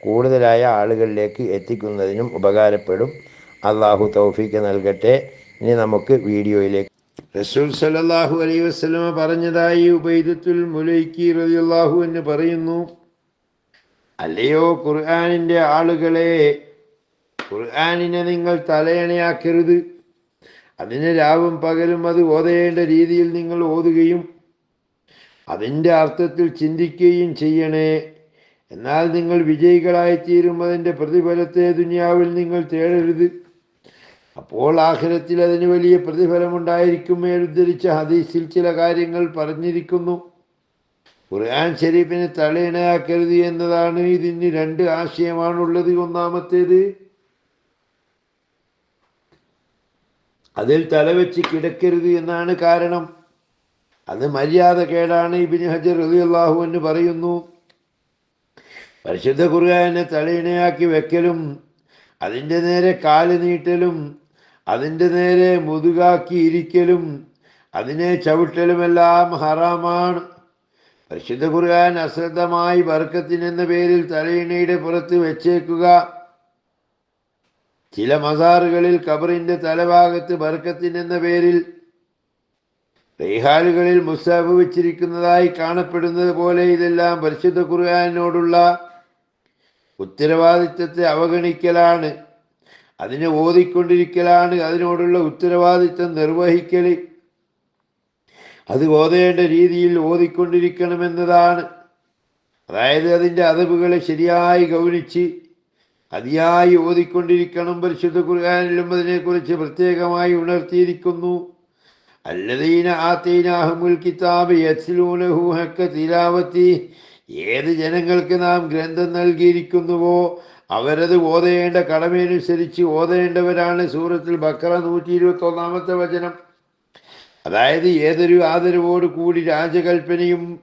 കൂടുതലായ ആളുകളിലേക്ക് എത്തിക്കുന്നതിനും ഉപകാരപ്പെടും. അള്ളാഹു തൗഫീക്ക് നൽകട്ടെ. ഇനി നമുക്ക് വീഡിയോയിലേക്ക്. റസൂൽ സലല്ലാഹു അലൈ വസ്ലമ പറഞ്ഞതായി ഉബൈദത്തുൽ മുലൈക്കി റളിയല്ലാഹു എന്ന് പറയുന്നു അല്ലയോ ഖുർആാനിന്റെ ആളുകളെ ഖുർആാനിനെ നിങ്ങൾ തലയണയാക്കരുത്. അതിന് രാവും പകലും അത് ഓതേണ്ട രീതിയിൽ നിങ്ങൾ ഓതുകയും അതിന്റെ അർത്ഥത്തിൽ ചിന്തിക്കുകയും ചെയ്യണേ. എന്നാൽ നിങ്ങൾ വിജയികളായി തീരും അതിന്റെ പ്രതിഫലത്തെ ദുനിയാവിൽ നിങ്ങൾ തേടരുത്. അപ്പോൾ ആഖിരത്തിൽ അതിന് വലിയ പ്രതിഫലമുണ്ടായിരിക്കും ഉദ്ധരിച്ച ഹദീസിൽ ചില കാര്യങ്ങൾ പറഞ്ഞിരിക്കുന്നു. ഖുർആൻ ഷരീഫിനെ തലയിണയാക്കരുത് എന്നതാണ് ഇതിന് രണ്ട് ആശയമാണുള്ളത്. ഒന്നാമത്തേത് അതിൽ തലവെച്ച് കിടക്കരുത് എന്നാണ് കാരണം. അത് മര്യാദ കേടാണ് ഇബിന് ഹജർ റളിയല്ലാഹു എന്ന് പറയുന്നു പരിശുദ്ധ കുറുകാനെ തലയിണയാക്കി വെക്കലും അതിന്റെ നേരെ കാൽ നീട്ടലും അതിന്റെ നേരെ മുതുകാക്കി ഇരിക്കലും അതിനെ ചവിട്ടലുമെല്ലാം ഹറാമാണ്. പരിശുദ്ധ കുറുകാൻ അശ്രദ്ധമായി ബർക്കത്തിനെന്ന പേരിൽ തലയിണയുടെ പുറത്ത് വെച്ചേക്കുക. ചില മസാറുകളിൽ കബറിന്റെ തലഭാഗത്ത് ബർക്കത്തിനെന്ന പേരിൽ റീഹാലുകളിൽ മുസാബ് വെച്ചിരിക്കുന്നതായി കാണപ്പെടുന്നത് പോലെ ഇതെല്ലാം പരിശുദ്ധ ഖുർആാനോടുള്ള ഉത്തരവാദിത്വത്തെ അവഗണിക്കലാണ്. അതിനെ ഓതിക്കൊണ്ടിരിക്കലാണ്. അതിനോടുള്ള ഉത്തരവാദിത്വം നിർവഹിക്കൽ അത് ഓതേണ്ട രീതിയിൽ ഓതിക്കൊണ്ടിരിക്കണമെന്നതാണ്. അതായത് അതിന്റെ അതവുകളെ ശരിയായി ഗൗനിച്ച് അതിയായി ഓതിക്കൊണ്ടിരിക്കണം. പരിശുദ്ധ ഖുർആാനിലും അതിനെക്കുറിച്ച് പ്രത്യേകമായി ഉണർത്തിയിരിക്കുന്നു. അല്ലദീന ആത്തീനാഹുൽ കിതാബ് യസ്ലൂനഹു ഹക്ക തിലാവത്തി ഏത് ജനങ്ങൾക്ക് നാം ഗ്രന്ഥം നൽകിയിരിക്കുന്നുവോ അവരത് ഓതേണ്ട കടമയനുസരിച്ച് ഓതേണ്ടവരാണ് സൂറത്തിൽ ബക്ര നൂറ്റി ഇരുപത്തി ഒന്നാമത്തെ വചനം. അതായത് ഏതൊരു ആദരവോട് കൂടി രാജകൽപ്പനയും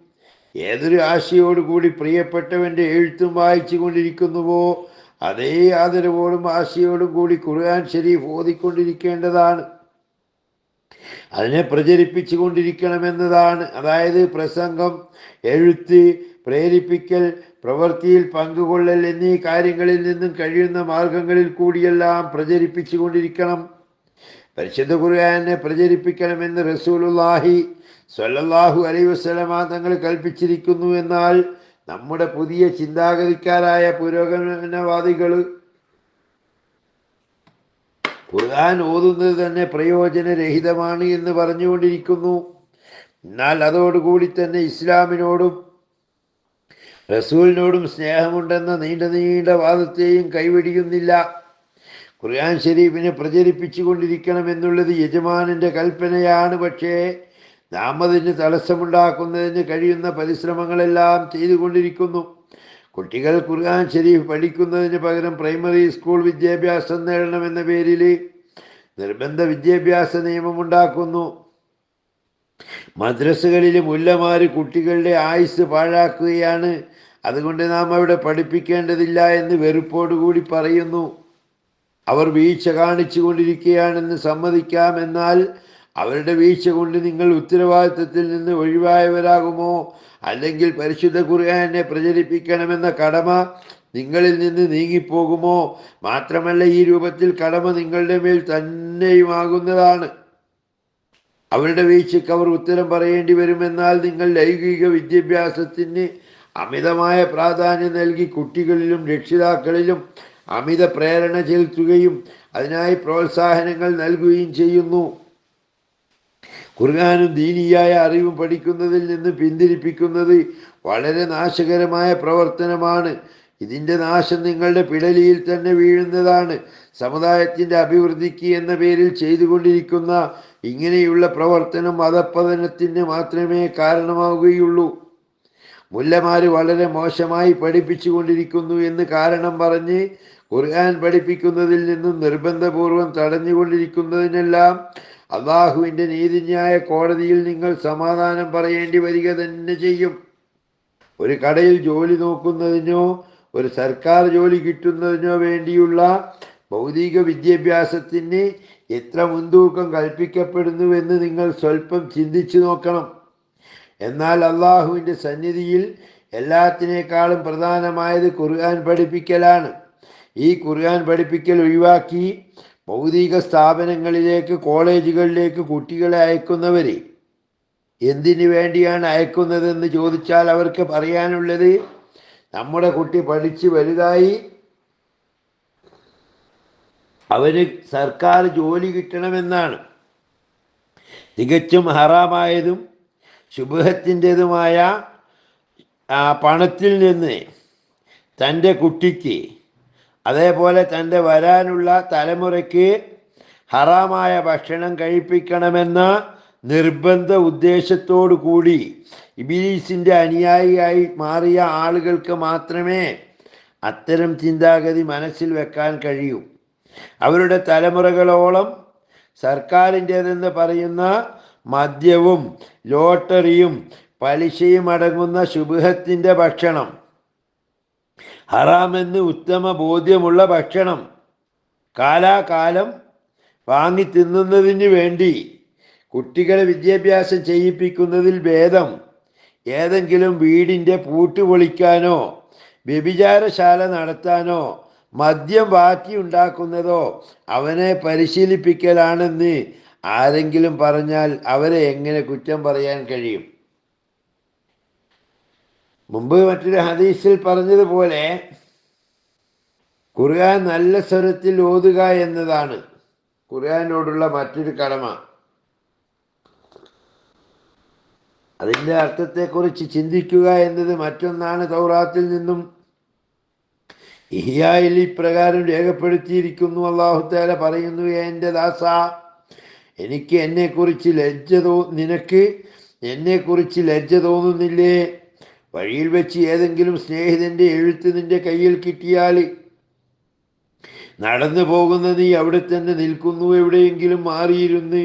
ഏതൊരു ആശയോടുകൂടി പ്രിയപ്പെട്ടവന്റെ എഴുത്തും വായിച്ചു കൊണ്ടിരിക്കുന്നുവോ അതേ ആദരവോടും ആശയോടും കൂടി ഖുർആൻ ഷരീഫ് ഓതിക്കൊണ്ടിരിക്കേണ്ടതാണ്. അതിനെ പ്രചരിപ്പിച്ചു കൊണ്ടിരിക്കണമെന്നതാണ്. അതായത് പ്രസംഗം എഴുത്ത് പ്രേരിപ്പിക്കൽ പ്രവൃത്തിയിൽ പങ്കുകൊള്ളൽ എന്നീ കാര്യങ്ങളിൽ നിന്നും കഴിയുന്ന മാർഗങ്ങളിൽ കൂടിയെല്ലാം പ്രചരിപ്പിച്ചു കൊണ്ടിരിക്കണം പരിശുദ്ധ ഖുർആനെ പ്രചരിപ്പിക്കണമെന്ന് റസൂലുല്ലാഹി സ്വല്ലല്ലാഹു അലൈ വസ്ലമ തങ്ങൾ കൽപ്പിച്ചിരിക്കുന്നു എന്നാൽ നമ്മുടെ പുതിയ ചിന്താഗതിക്കാരായ പുരോഗമനവാദികൾ ഖുർആൻ ഓതുന്നത് തന്നെ പ്രയോജനരഹിതമാണ് എന്ന് പറഞ്ഞുകൊണ്ടിരിക്കുന്നു. എന്നാൽ അതോടുകൂടി തന്നെ ഇസ്ലാമിനോടും റസൂലിനോടും സ്നേഹമുണ്ടെന്ന നീണ്ട നീണ്ട വാദത്തെയും കൈവെടിയുന്നില്ല. ഖുർആൻ ഷരീഫിനെ പ്രചരിപ്പിച്ചു കൊണ്ടിരിക്കണം എന്നുള്ളത് യജമാനന്റെ കൽപ്പനയാണ്. പക്ഷേ നാം അതിന് തടസ്സമുണ്ടാക്കുന്നതിന് കഴിയുന്ന പരിശ്രമങ്ങളെല്ലാം ചെയ്തുകൊണ്ടിരിക്കുന്നു. കുട്ടികൾ ഖുർആൻ ഷരീഫ് പഠിക്കുന്നതിന് പകരം പ്രൈമറി സ്കൂൾ വിദ്യാഭ്യാസം നേടണമെന്ന പേരിൽ നിർബന്ധ വിദ്യാഭ്യാസ നിയമമുണ്ടാക്കുന്നു മദ്രസകളിൽ മുല്ലമാര് കുട്ടികളുടെ ആയുസ് പാഴാക്കുകയാണ്. അതുകൊണ്ട് നാം അവിടെ പഠിപ്പിക്കേണ്ടതില്ല എന്ന് വെറുപ്പോടുകൂടി പറയുന്നു. അവർ വീഴ്ച കാണിച്ചു കൊണ്ടിരിക്കുകയാണെന്ന് സമ്മതിക്കാമെന്നാൽ അവരുടെ വീഴ്ച കൊണ്ട് നിങ്ങൾ ഉത്തരവാദിത്തത്തിൽ നിന്ന് ഒഴിവായവരാകുമോ? അല്ലെങ്കിൽ പരിശുദ്ധ ഖുർആനെ പ്രചരിപ്പിക്കണമെന്ന കടമ നിങ്ങളിൽ നിന്ന് നീങ്ങിപ്പോകുമോ? മാത്രമല്ല ഈ രൂപത്തിൽ കടമ നിങ്ങളുടെ മേൽ തന്നെയുമാകുന്നതാണ്. അവരുടെ വീഴ്ചയ്ക്ക് അവർ ഉത്തരം പറയേണ്ടി വരുമെന്നാൽ നിങ്ങൾ ലൈംഗിക വിദ്യാഭ്യാസത്തിന് അമിതമായ പ്രാധാന്യം നൽകി കുട്ടികളിലും രക്ഷിതാക്കളിലും അമിത പ്രേരണ ചെലുത്തുകയും അതിനായി പ്രോത്സാഹനങ്ങൾ നൽകുകയും ചെയ്യുന്നു. ഖുർആാനും ദീനിയായ അറിവും പഠിക്കുന്നതിൽ നിന്ന് പിന്തിരിപ്പിക്കുന്നത് വളരെ നാശകരമായ പ്രവർത്തനമാണ്. ഇതിന്റെ നാശം നിങ്ങളുടെ പിടലിയിൽ തന്നെ വീഴുന്നതാണ്. സമുദായത്തിന്റെ അഭിവൃദ്ധിക്ക് എന്ന പേരിൽ ചെയ്തുകൊണ്ടിരിക്കുന്ന ഇങ്ങനെയുള്ള പ്രവർത്തനം മതപ്പതനത്തിന് മാത്രമേ കാരണമാവുകയുള്ളൂ. മുല്ലമാര് വളരെ മോശമായി പഠിപ്പിച്ചുകൊണ്ടിരിക്കുന്നു എന്ന് കാരണം പറഞ്ഞ് ഖുർആൻ പഠിപ്പിക്കുന്നതിൽ നിന്നും നിർബന്ധപൂർവം തടഞ്ഞുകൊണ്ടിരിക്കുന്നതിനെല്ലാം അള്ളാഹുവിന്റെ നീതിന്യായ കോടതിയിൽ നിങ്ങൾ സമാധാനം പറയേണ്ടി വരിക തന്നെ ചെയ്യും. ഒരു കടയിൽ ജോലി നോക്കുന്നതിനോ ഒരു സർക്കാർ ജോലി കിട്ടുന്നതിനോ വേണ്ടിയുള്ള ഭൗതിക വിദ്യാഭ്യാസത്തിന് എത്ര മുൻതൂക്കം കൽപ്പിക്കപ്പെടുന്നുവെന്ന് നിങ്ങൾ സ്വല്പം ചിന്തിച്ചു നോക്കണം. എന്നാൽ അള്ളാഹുവിന്റെ സന്നിധിയിൽ എല്ലാത്തിനേക്കാളും പ്രധാനമായത് ഖുർആൻ പഠിപ്പിക്കലാണ്. ഈ ഖുർആൻ പഠിപ്പിക്കൽ ഒഴിവാക്കി ഭൗതിക സ്ഥാപനങ്ങളിലേക്ക് കോളേജുകളിലേക്ക് കുട്ടികളെ അയക്കുന്നവർ എന്തിനു വേണ്ടിയാണ് അയക്കുന്നതെന്ന് ചോദിച്ചാൽ അവർക്ക് പറയാനുള്ളത് നമ്മുടെ കുട്ടി പഠിച്ച് വലുതായി അവന് സർക്കാർ ജോലി കിട്ടണമെന്നാണ്. തികച്ചും ഹറാമായതും ശുഭത്തിന്റെതുമായ പണത്തിൽ നിന്ന് തന്റെ കുട്ടിക്ക് അതേപോലെ തന്റെ വരാനുള്ള തലമുറയ്ക്ക് ഹറാമായ ഭക്ഷണം കഴിപ്പിക്കണമെന്ന നിർബന്ധ ഉദ്ദേശത്തോടു കൂടി ഇബിലീസിന്റെ അനുയായിയായി മാറിയ ആളുകൾക്ക് മാത്രമേ അത്തരം ചിന്താഗതി മനസ്സിൽ വെക്കാൻ കഴിയൂ. അവരുടെ തലമുറകളോളം സർക്കാരിന്റെതെന്ന് പറയുന്ന മദ്യവും ലോട്ടറിയും പലിശയും അടങ്ങുന്ന ശുഭത്തിന്റെ ഭക്ഷണം. ഹറാമെന്ന് ഉത്തമ ബോധ്യമുള്ള ഭക്ഷണം. കാലാകാലം വാങ്ങി തിന്നുന്നതിന് വേണ്ടി കുട്ടികളെ വിദ്യാഭ്യാസം ചെയ്യിപ്പിക്കുന്നതിൽ ഭേദം. ഏതെങ്കിലും വീടിന്റെ പൂട്ട് പൊളിക്കാനോ വ്യഭിചാരശാല നടത്താനോ മദ്യം ബാക്കി ഉണ്ടാക്കുന്നതോ അവനെ പരിശീലിപ്പിക്കലാണെന്ന് ആരെങ്കിലും പറഞ്ഞാൽ അവരെ എങ്ങനെ കുറ്റം പറയാൻ കഴിയും? മുമ്പ് മറ്റൊരു ഹദീസിൽ പറഞ്ഞതുപോലെ ഖുർആൻ നല്ല സ്വരത്തിൽ ഓതുക എന്നതാണ്. ഖുർആനോടുള്ള മറ്റൊരു കടമ. അതിന്റെ അർത്ഥത്തെക്കുറിച്ച് ചിന്തിക്കുക എന്നത് മറ്റൊന്നാണ് തൗറാത്തിൽ നിന്നും. ഇഹിയായിൽ ഇപ്രകാരം രേഖപ്പെടുത്തിയിരിക്കുന്നു. അള്ളാഹുത്താല പറയുന്നു എന്റെ ദാസ എനിക്ക് എന്നെക്കുറിച്ച് ലജ്ജ തോ നിനക്ക് എന്നെക്കുറിച്ച് ലജ്ജ തോന്നുന്നില്ലേ? വഴിയിൽ വെച്ച് ഏതെങ്കിലും സ്നേഹിതന്റെ എഴുത്ത് നിന്റെ കയ്യിൽ കിട്ടിയാൽ നടന്നു പോകുന്ന നീ അവിടെ തന്നെ നിൽക്കുന്നു എവിടെയെങ്കിലും മാറിയിരുന്ന്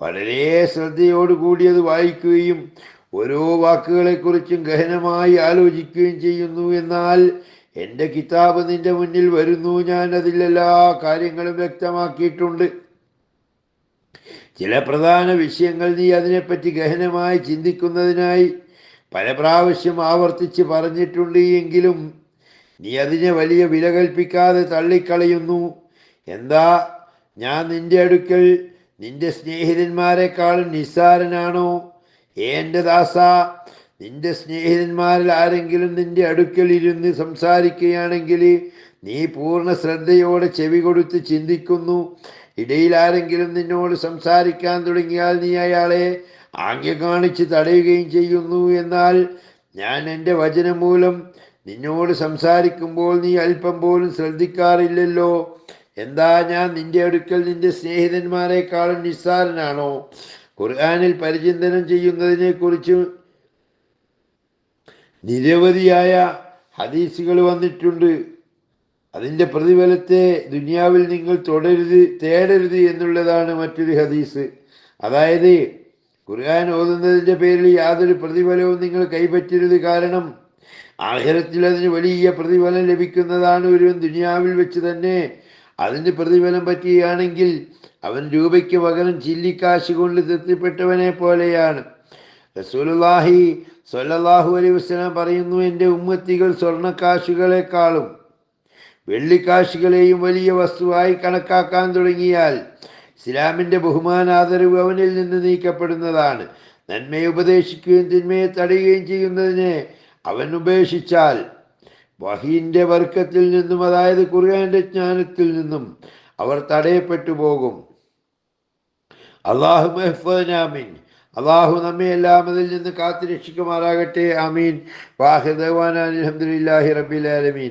വളരെ ശ്രദ്ധയോടുകൂടി അത് വായിക്കുകയും ഓരോ വാക്കുകളെക്കുറിച്ചും ഗഹനമായി ആലോചിക്കുകയും ചെയ്യുന്നു. എന്നാൽ എന്റെ കിതാബ് നിന്റെ മുന്നിൽ വരുന്നു. ഞാൻ അതിലെല്ലാ കാര്യങ്ങളും വ്യക്തമാക്കിയിട്ടുണ്ട്. ചില പ്രധാന വിഷയങ്ങൾ നീ അതിനെപ്പറ്റി ഗഹനമായി ചിന്തിക്കുന്നതിനായി പല പ്രാവശ്യം ആവർത്തിച്ച് പറഞ്ഞിട്ടുണ്ട് എങ്കിലും നീ അതിനെ വലിയ വില കൽപ്പിക്കാതെ തള്ളിക്കളയുന്നു. എന്താ? ഞാൻ നിന്റെ അടുക്കൽ നിന്റെ സ്നേഹിതന്മാരെക്കാളും നിസ്സാരനാണോ? എന്റെ ദാസ നിന്റെ സ്നേഹിതന്മാരിൽ ആരെങ്കിലും നിന്റെ അടുക്കൽ ഇരുന്ന് സംസാരിക്കുകയാണെങ്കിൽ നീ പൂർണ ശ്രദ്ധയോടെ ചെവി കൊടുത്ത് ചിന്തിക്കുന്നു. ഇടയിൽ ആരെങ്കിലും നിന്നോട് സംസാരിക്കാൻ തുടങ്ങിയാൽ നീ അയാളെ ആംഗ്യ കാണിച്ച് തടയുകയും ചെയ്യുന്നു എന്നാൽ ഞാൻ എന്റെ വചനം മൂലം നിന്നോട് സംസാരിക്കുമ്പോൾ നീ അല്പം പോലും ശ്രദ്ധിക്കാറില്ലല്ലോ. എന്താ ഞാൻ നിന്റെ അടുക്കൽ നിന്റെ സ്നേഹിതന്മാരെക്കാളും നിസ്സാരനാണോ? ഖുർആാനിൽ പരിചിന്തനം ചെയ്യുന്നതിനെക്കുറിച്ച് നിരവധിയായ ഹദീസുകൾ വന്നിട്ടുണ്ട്. അതിന്റെ പ്രതിഫലത്തെ ദുനിയാവിൽ നിങ്ങൾ തുടരുത് തേടരുത് എന്നുള്ളതാണ് മറ്റൊരു ഹദീസ്. അതായത് ഖുർആൻ ഓതുന്നതിന്റെ പേരിൽ യാതൊരു പ്രതിഫലവും നിങ്ങൾ കൈപ്പറ്റരുത് കാരണം ആഹരത്തിൽ അതിന് വലിയ പ്രതിഫലം ലഭിക്കുന്നതാണ് ഒരു ദുനിയാവിൽ വെച്ച് തന്നെ അതിന് പ്രതിഫലം പറ്റുകയാണെങ്കിൽ അവൻ രൂപയ്ക്ക് പകരം ചില്ലിക്കാശ് കൊണ്ട് തൃപ്തിപ്പെട്ടവനെ പോലെയാണ്. റസൂലുള്ളാഹി സൊല്ലാഹു അലൈഹി വസല്ലം പറയുന്നു എന്റെ ഉമ്മത്തികൾ സ്വർണക്കാശുകളെക്കാളും വെള്ളിക്കാശുകളെയും വലിയ വസ്തുവായി കണക്കാക്കാൻ തുടങ്ങിയാൽ ഇസ്ലാമിന്റെ ബഹുമാനാദരവ് അവനിൽ നിന്ന് നീക്കപ്പെടുന്നതാണ്. നന്മയെ ഉപദേശിക്കുകയും തിന്മയെ തടയുകയും ചെയ്യുന്നതിനെ അവൻ ഉപേക്ഷിച്ചാൽ വഹീന്റെ വർക്കത്തിൽ നിന്നും അതായത് ഖുർആന്റെ ജ്ഞാനത്തിൽ നിന്നും അവർ തടയപ്പെട്ടു പോകും. അള്ളാഹു മെഹ്ഫനാമീൻ അള്ളാഹു നമ്മെ എല്ലാം അതിൽ നിന്ന് കാത്തു രക്ഷിക്കുമാറാകട്ടെ ആമീൻ. വാഹിദ് അലഹമുല്ലാഹി റബിൽ ആലമീൻ.